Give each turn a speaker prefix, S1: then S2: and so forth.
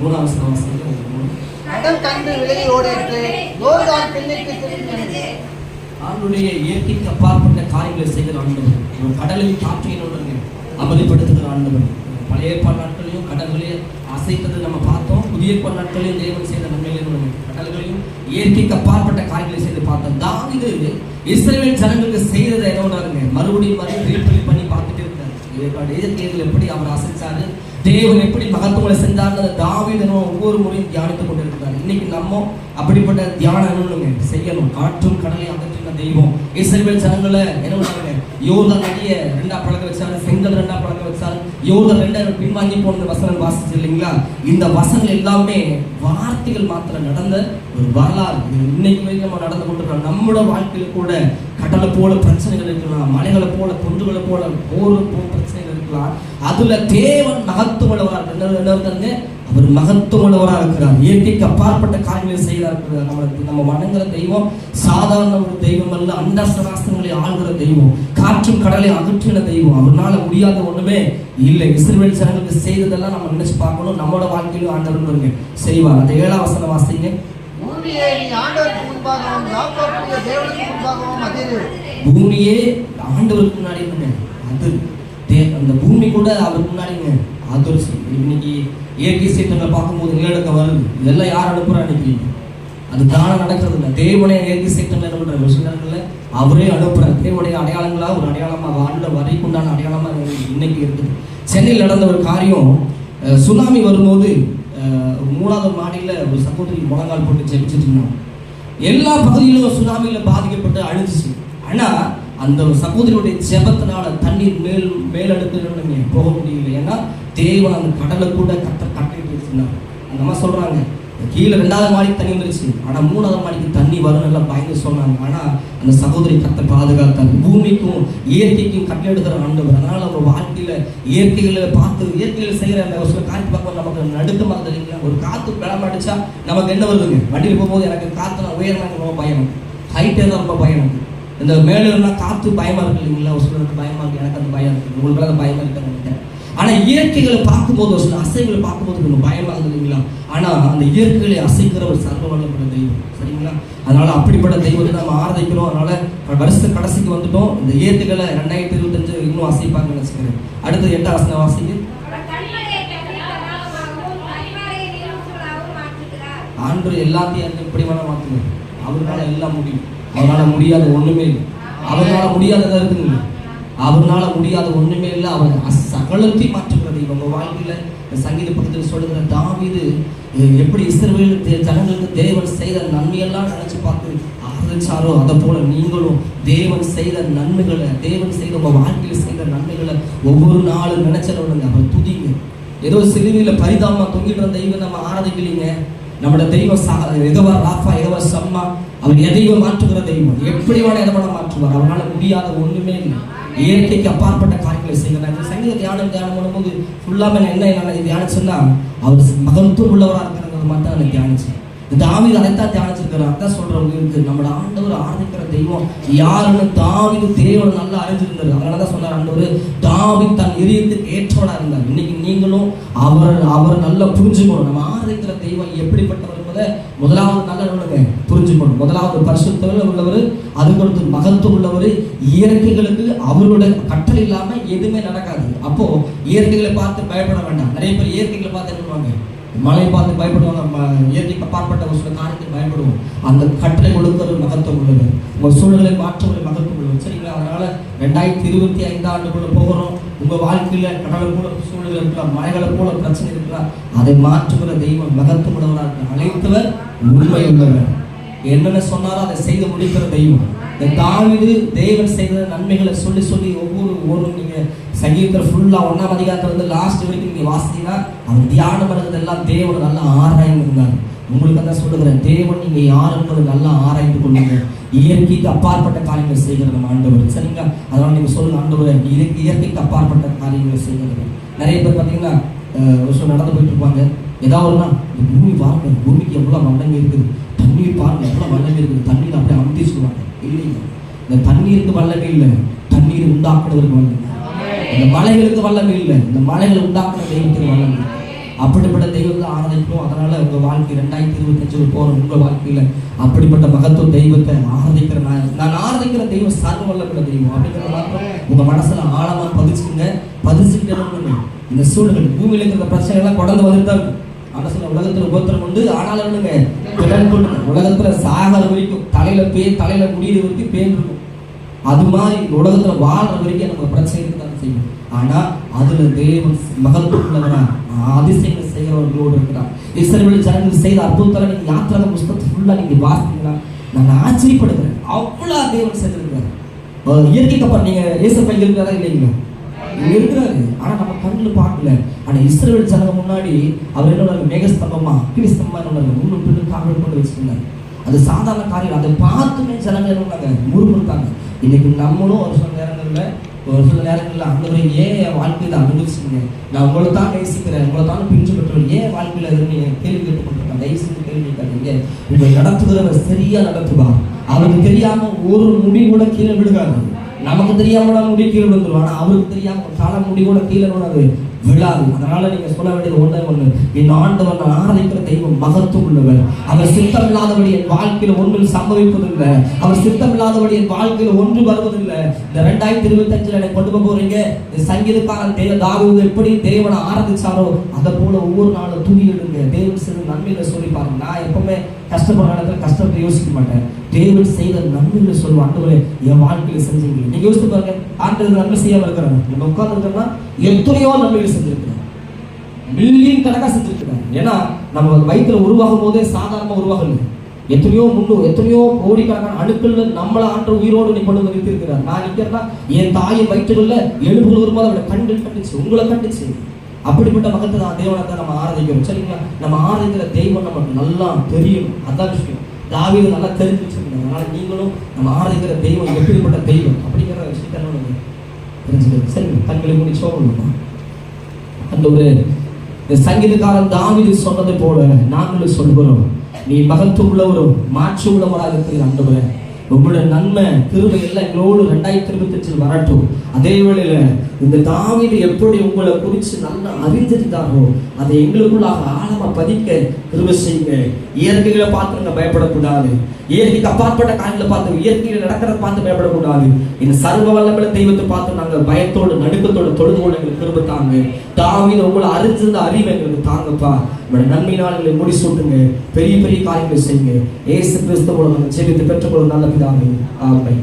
S1: மூணாம் வசனம் வாசிங்க மூணு.
S2: கடல் கண்டு விலகி ஓடிற்று யோர்தான் பின்னுக்கு திரும்பினது.
S1: ஆண்டுடைய இயற்கைக்கு அப்பாற்பட்ட காரியங்களை செய்கிற ஆண்டவர். காற்றையும் ஒன்றுங்க அமதிப்படுத்துகிற ஆண்டவர். பழைய ஏற்பாடு நாட்களையும் கடல்களே அசைத்தது நம்ம பார்த்தோம். புதிய ஏற்பாடு நாட்களையும் தேவன் செய்த நன்மைகளையும். கடல்களையும் இயற்கைக்கு அப்பாற்பட்ட காரியங்களை செய்து பார்த்தோம். தாவிது இஸ்ரேல் ஜனங்களுக்கு செய்ததை என்னோடாருங்க மறுபடியும் மறுபடியும் ரீபில் பண்ணி பார்த்துட்டு இருக்காரு. ஏற்பாடு. எப்படி அவர் அசைச்சாரு? தேவன் எப்படி மகத்துவங்களை செஞ்சார்னு தாவீது ஒவ்வொரு முறையும் தியானித்துக் கொண்டிருக்கிறார். இன்னைக்கு நம்ம அப்படிப்பட்ட தியானங்களும் என்னங்க செய்யணும். காற்றும் கடலை அகற்றின தெய்வம். இஸ்ரேல் ஜனங்களை என்ன பண்ணாங்க யோர்தான் நதிய ரெண்டா பழக்க வச்சாரு செங்கல் ரெண்டா பழக்க வச்சாரு. யோர்தான் ரெண்டா பின்வாங்கி போன வசனம் வாசிச்சு இல்லைங்களா? இந்த வசனங்கள் எல்லாமே வார்த்தைகள் மாத்திரம் நடந்த ஒரு வரலாறு. இன்னைக்கு வரைக்கும் நம்ம நடந்து கொண்டிருக்கோம் நம்மளோட வாழ்க்கையில் கூட கடலை போல பிரச்சனைகள் இருக்கலாம் மலைகளை போல குன்றுகளை போல போர் பிரச்சனை இருக்கலாம் அதுல தேவன் மகத்துவமுள்ளவரா என்ன என்னவருங்க அவர் மகத்துவமுள்ளவராக இருக்கிறார். இயற்கைக்கு அப்பாற்பட்ட காரியங்களை செய்கிறார் நம்ம நம்ம வணங்குற தெய்வம் சாதாரண ஒரு தெய்வம் அல்ல. அண்ட சராஸ்திரங்களை ஆளுகிற தெய்வம். காற்றும் கடலை அகற்றின தெய்வம். அவரால முடியாத ஒண்ணுமே இல்லை. இஸ்ரேல் ஜனங்களுக்கு செய்ததெல்லாம் நம்ம நினைச்சு பார்க்கணும். நம்மளோட வாழ்க்கையிலும் ஆண்டவர் செய்வார். அந்த ஏழாம் வசனம் வாசிங்க.
S2: பூமியே ஆண்டவருக்கு முன்பாகவும் தேவனுக்கு முன்பாகவும்
S1: பூமியே ஆண்டவருக்கு முன்னாடி அது இந்த அந்த பூமி கூட அவருக்கு முன்னாடிங்க அது இன்னைக்கு இயற்கை சீற்றங்களை பார்க்கும்போது நிலநடுக்கம் வருது. இதெல்லாம் யார் அனுப்புறா இன்னைக்கு? அது தானே நடக்கிறது இல்லை தேவனே இயற்கை சீற்றங்கள் என்ன பண்ற விஷய நேரங்களில் அவரே அனுப்புறார். தேவனுடைய அடையாளங்களா ஒரு அடையாளமா வாழ்ந்த வரைக்குண்டான அடையாளமா இன்னைக்கு இருக்குது. சென்னையில் நடந்த ஒரு காரியம் சுனாமி வரும்போது மூணாவது மாடியில் ஒரு சகோதரி முழங்கால் போட்டு ஜெபிச்சுட்டு இருந்தாங்க. எல்லா பகுதியிலும் சுனாமியில் பாதிக்கப்பட்டு அழிஞ்சிச்சு. ஆனால் அந்த சகோதரியுடைய ஜெபத்தினால தண்ணீர் நீங்கள் போக முடியல ஏன்னா தேவன் அந்த கடலை கூட கத்த கட்டிட்டு வச்சிருந்தாங்க அந்த அம்மா சொல்கிறாங்க கீழே ரெண்டாவது மாடிக்கு தண்ணி வந்துருச்சு. ஆனால் மூணாவது மாடிக்கு தண்ணி வரும் எல்லாம் பயந்து சொன்னாங்க. ஆனால் அந்த சகோதரி கத்த பாதுகாத்தாங்க பூமிக்கும் இயற்கைக்கும் கட்டெடுக்கிற ஆண்டவர். அதனால் அவங்க வாழ்க்கையில் இயற்கைகளை பார்த்து இயற்கையில் செய்கிற அந்த ஒரு சில காரியத்தை பார்க்கும்போது நமக்கு நடுக்கமாக தெரியுங்களா ஒரு காற்று பலம் அடித்தா நமக்கு என்ன வருதுங்க? வண்டியில் போகும்போது எனக்கு காத்து உயரம் ரொம்ப பயம். ஹைட்டே தான் ரொம்ப பயம் இந்த மேலே காற்று பயமா இருக்கு இல்லைங்களா ஒரு சிலருக்கு பயமா இருக்கு எனக்கு அந்த பயம் இருக்கு. உங்களுக்கு அந்த பயமா இருக்குன்னு ஆனால் ஆனா இயற்கைகளை பார்க்கும்போது ஒரு சில அசைகளை பார்க்கும்போது கொஞ்சம் பயமாகுது இல்லைங்களா? ஆனா அந்த இயற்கைகளை அசைக்கிற ஒரு சர்வ வல்லப்பட்ட தெய்வம் சரிங்களா? அதனால அப்படிப்பட்ட தெய்வத்தை நம்ம ஆராதிக்கிறோம் அதனால வருஷ கடைசிக்கு வந்துட்டோம். இந்த இயற்கைகளை ரெண்டாயிரத்தி இருபத்தஞ்சு இன்னும் அசைப்பாங்கன்னு வச்சுக்கிறேன் அடுத்து எட்டாம் வசனம் வாசிக்கு ஆண்டு எல்லாத்தையும் எப்படி வேணா மாற்றுவார் அவருனால எல்லாம் முடியும். அவனால் முடியாத ஒன்றுமே இல்லை. அவனால் முடியாததாக இருக்குங்க அவனால் முடியாத ஒன்றுமே இல்லை. அவர் சகலத்தையும் மாற்றுகிறது. இவங்க வாழ்க்கையில் இந்த சங்கீத பக்கத்தில் சொல்லுகிற தாவிது எப்படி இஸ்ரவேல் ஜனங்களுக்கு தேவன் செய்த நன்மையெல்லாம் நினச்சி பார்த்து ஆதரிச்சாரோ அதை போல நீங்களும் தேவன் செய்த நன்மைகளை தேவன் செய்த உங்கள் வாழ்க்கையில் செய்த நன்மைகளை ஒவ்வொரு நாளும் நினைச்சிடணுங்க அவர் துதிங்க. ஏதோ சிலுவையில் பரிதாபமா தொங்கிட்டு இருந்த தெய்வம் நம்ம ஆராதிக்கலைங்க. நம்மளோட தெய்வம் சா எதவா ராஃபா எதவா சம்மா அவர் எதையும் மாற்றுகிற தெய்வம். எப்படி வேணா எதை வேணா மாற்றுவார். அவனால் முடியாத ஒன்றுமே இல்லை. இயற்கைக்கு அப்பாற்பட்ட காரியங்களை செய்கிறார். இந்த சங்கீத தியானம் தியானம் பண்ணும்போது ஃபுல்லாக நான் என்ன தியானம் சொன்னால் அவர் மகத்துவம் உள்ளவராக இருக்கிறது மட்டும் நான் தியானிச்சேன் இந்த தாவீது அதைத்தான் தியானிச்சிருக்கிறார் அதான் சொல்றவங்க இருக்கு நம்மளோட ஆண்டவர் ஆரம்பிக்கிற தெய்வம் யாருன்னு தாவீது தேவனை நல்லா அறிஞ்சிருந்தாரு. அதனால தான் சொன்னார் ஆண்டவர் தாவி தன் இதயத்துக்கு ஏற்றவனா இருந்தார். இன்னைக்கு நீங்களும் அவர் அவர் நல்லா புரிஞ்சுக்கணும். நம்ம ஆரம்பிக்கிற தெய்வம் எப்படிப்பட்டவர் முதலாவது நல்ல சொல்லுங்க புரிஞ்சுக்கணும். முதலாவது பரிசுத்தவர் உள்ளவர் அதுக்கு அடுத்து மகத்துவம் உள்ளவர் இயற்கைகளுக்கு அவருடைய கட்டளை இல்லாம எதுவுமே நடக்காது. அப்போ இயற்கைகளை பார்த்து பயப்பட வேண்டாம். நிறைய பேர் இயற்கைகளை பார்த்து என்ன பண்ணுவாங்க மலையை பார்த்து பயப்படுவாங்க ம- இயற்கைக்கு அப்பாற்பட்ட ஒரு சில காரியத்துக்கு பயப்படுவோம் அந்த கட்டளை கொடுக்கிற மகத்துவம் உள்ளது. உங்க சூழ்நிலை மாற்றங்களை மகத்துவம் உள்ளது. சரிங்களா? அதனால ரெண்டாயிரத்தி இருபத்தி ஐந்து ஆண்டுக்குள்ள போகிறோம். உங்க வாழ்க்கையில கடலை போல சூழ்நிலை இருக்கலாம் மலைகளை போல பிரச்சனை இருக்கலாம் அதை மாற்றுகிற தெய்வம் மகத்துவம் உள்ளவராக இருக்கிறார். உண்மை உள்ளவர். என்னென்ன சொன்னாரோ அதை செய்து முடிக்கிற தெய்வம். இந்த தாவிது தேவன் செய்த நன்மைகளை சொல்லி சொல்லி ஒவ்வொரு ஒவ்வொரு நீங்க சங்கீதத்தில் ஃபுல்லாக ஒன்றாம் அதிகாரத்துல இருந்து லாஸ்ட் வரைக்கும் நீங்கள் வாசித்தீங்கன்னா அவர் தியானம் பண்ணுறது எல்லாம் தேவனை நல்லா ஆராய்ந்து இருந்தார் உங்களுக்கு தான் சொல்லுகிறேன் தேவன் நீங்கள் யார் நல்லா ஆராய்ந்து கொள்ளுங்க. இயற்கைக்கு அப்பாற்பட்ட காரியங்கள் செய்கிற நம்ம ஆண்டவர். சரிங்களா? அதனால் நீங்கள் சொல்லுங்க ஆண்டவர் இயற்கை இயற்கைக்கு அப்பாற்பட்ட காரியங்கள் செய்கிறது. நிறைய பேர் பார்த்தீங்கன்னா வருஷம் நடந்து போயிட்டு இருப்பாங்க. ஏதாவது ஒன்றா இந்த பூமி பாருங்க பூமிக்கு எவ்வளோ மண்டங்க இருக்குது. தண்ணீர் பாருங்க எவ்வளோ வல்லமை இருக்குது. தண்ணீர் அப்படியே அமுத்தி சொல்லுவாங்க இல்லைங்க. இந்த தண்ணீருக்கு வல்லமே இல்லை. தண்ணீர் உண்டாக்குறதுக்கு வல்லங்க இந்த மலைகளுக்கு வல்லமை இல்லை. இந்த மலைகள் உண்டாக்குற தெய்வத்துக்கு வல்லமை அப்படிப்பட்ட தெய்வத்தை ஆராதிக்கணும். அதனால உங்க வாழ்க்கை ரெண்டாயிரத்தி இருபத்தஞ்சுல போற உங்க வாழ்க்கையில அப்படிப்பட்ட மகத்துவ தெய்வத்தை ஆராதிக்கிற நான் நான் ஆராதிக்கிற தெய்வம் சர்வ வல்லப்பட தெய்வம். அப்படிங்கிற மாத்திரம் உங்க மனசுல ஆழமா பதிச்சுங்க பதிச்சுக்கிட்டே இந்த சூழ்நிலை பூமியில இருக்கிற பிரச்சனை எல்லாம் கொண்டு வந்துட்டு தான் இருக்கும் மனசுல உலகத்துல உபத்திரம் உண்டு. ஆனாலும் என்னங்க? உலகத்துல சாகர வரைக்கும் தலையில பே தலையில முடியிற வரைக்கும் பேர் இருக்கும். அது மாதிரி உலகத்துல வாழ்ற வரைக்கும் நமக்கு பிரச்சனை தான் செய்யும். ஆனா அதுல தேவன் மகத்துவம் அதிசயங்கள் செய்கிறவர்களோடு இருக்கிறார். இஸ்ரவேல் ஜனங்கள் செய்த அற்புதத்தில் நீங்க யாத்திரை புஸ்தகத்தை ஃபுல்லா நீங்க வாசித்தீங்களா நான் ஆச்சரியப்படுகிறேன். அவ்வளோ தேவன் செய்திருக்கிறார். இயற்கைக்கு அப்புறம் நீங்க ஏசப்பா இருக்கிறாரா இல்லைங்களா? இருக்கிறாரு. ஆனா நம்ம கண்ணு பார்க்கல. ஆனா இஸ்ரேல் ஜனங்க முன்னாடி அவர் என்ன மேகஸ்தம்பமா கிறிஸ்தம்பமா என்ன முன்னு பின்னு காவல் கொண்டு வச்சிருந்தாரு. அது சாதாரண காரியம். அதை பார்த்துமே ஜனங்க என்ன முறுமுறுத்தாங்க. இன்னைக்கு நம்மளும் ஒரு சில நேரங்களில் ஒரு சில நேரங்கள்ல ஆண்டவரே ஏன் என் வாழ்க்கையில அனுபவிச்சுங்க நான் உங்களை தான் நேசிக்கிறேன் உங்களை தான் பிஞ்சு ஏன் வாழ்க்கையில இருந்து நீங்க கேள்வி கேட்டுக்கொண்டிருக்கேன் தயவு செஞ்சு கேள்வி கேட்காதீங்க. உங்களை நடத்துகிறவர் சரியா நடத்துவார் அவருக்கு தெரியாம ஒரு முடி கூட கீழே விழுகாது. நமக்கு தெரியாம முடி கீழே விழுந்துருவான் ஆனா அவருக்கு தெரியாம தலை முடி கூட கீழே விழாது விழாது அதனால நீங்க சொல்ல வேண்டியது ஒன்றே ஒண்ணு என் ஆண்டவன் ஆராதிக்கிற தெய்வம் மகத்துவம் உள்ளவர் அவர் சித்தம் இல்லாதபடி என் வாழ்க்கையில ஒன்றும் சம்பவிப்பதில்லை. அவர் சித்தம் இல்லாதபடி என் வாழ்க்கையில ஒன்று வருவதில்லை. இந்த ரெண்டாயிரத்தி இருபத்தி அஞ்சுல என்னை கொண்டு போக போறீங்க சங்கீதக்காரன் தேவ தாவீது எப்படி தேவனை ஆராதிச்சாரோ அதை போல ஒவ்வொரு நாளும் தூங்கி எடுங்க தேவன் செய்த நன்மையில சொல்லி பாருங்க. நான் எப்பவுமே கஷ்டப்படுற இடத்துல கஷ்டத்தை யோசிக்க மாட்டேன். தேவன் செய்த நன்மையில சொல்லுவோம் ஆண்டவரே என் வாழ்க்கையில செஞ்சீங்க நீங்க யோசிச்சு பாருங்க. ஆண்டவர் நன்மை செய்யாம இருக்கிறாங்க நம்ம உட்கார்ந்து எத்தனையோ நன்மைகள் செஞ்சிருக்கிறார் மில்லியன் கணக்காக செஞ்சிருக்கிறார் ஏன்னா நம்ம வயிற்றுல உருவாகும் போதே சாதாரண உருவாகல. எத்தனையோ முன்னூறு எத்தனையோ கோடிக்கணக்கான அணுக்கள் நம்மள ஆற்ற உயிரோடு நீ கொண்டு வந்து நிறுத்திருக்கிறார் நான் நிற்கிறேன்னா என் தாயின் வயிற்றுல எலும்புகள் வரும்போது அவளை கண்கள் கண்டுச்சு. உங்களை கண்டுச்சு. அப்படிப்பட்ட மகத்தை தான் தேவனை தான் நம்ம ஆராதிக்கிறோம். சரிங்களா? நம்ம ஆராதிக்கிற தெய்வம் நமக்கு நல்லா தெரியும். அதான் விஷயம். தாவீது நல்லா தெரிஞ்சு வச்சிருக்கோம் அதனால நீங்களும் நம்ம ஆராதிக்கிற தெய்வம் எப்படிப்பட்ட தெய்வம் அப்படிங்கிற விஷயத்த தெரிஞ்சுக்கிறது தெரிஞ்சுக்கணும். சரி தங்களை முடிச்சோ பண்ணுவோம் அந்த ஒரு இந்த சங்கீதக்காரன் தாவிது சொன்னது போல நாங்களும் சொல்கிறோம். நீ மகத்துவம் உள்ளவரும் மாற்று உள்ளவராக இருக்கிற ஆண்டவரே உங்களுடைய நன்மை கிருபை எல்லாம் எங்களோடு ரெண்டாயிரத்தி இருபத்தி வரட்டும். அதே வேளையில இந்த தாவீது எப்படி உங்களை குறித்து நல்லா அறிந்திருந்தாரோ அதை எங்களுக்குள்ளாக ஆழமா பதிக்க திரும்ப செய்யுங்க. இயற்கைகளை பார்த்து நாங்கள் பயப்படக்கூடாது. இயற்கைக்கு அப்பாற்பட்ட காரியங்களை பார்த்து இயற்கையில் நடக்கிறத பார்த்து பயப்படக்கூடாது. இந்த சர்வ வல்லமையுள்ள தெய்வத்தை பார்த்து நாங்கள் பயத்தோடு நடுக்கத்தோடு தொழுது கொள்ள எங்களுக்கு திரும்ப தாங்க. தாவீது உங்களை அறிஞ்சிருந்த அறிவை எங்களுக்கு தாங்கப்பா. உங்களோட நன்மை நாள்களை முடிசூட்டுங்க. பெரிய பெரிய காரியங்களை செய்யுங்க. ஏசு கிறிஸ்துவோட நம்ம ஜெபித்து பெற்றுக்கொள்ள நல்ல பிதாவே. ஆமென்.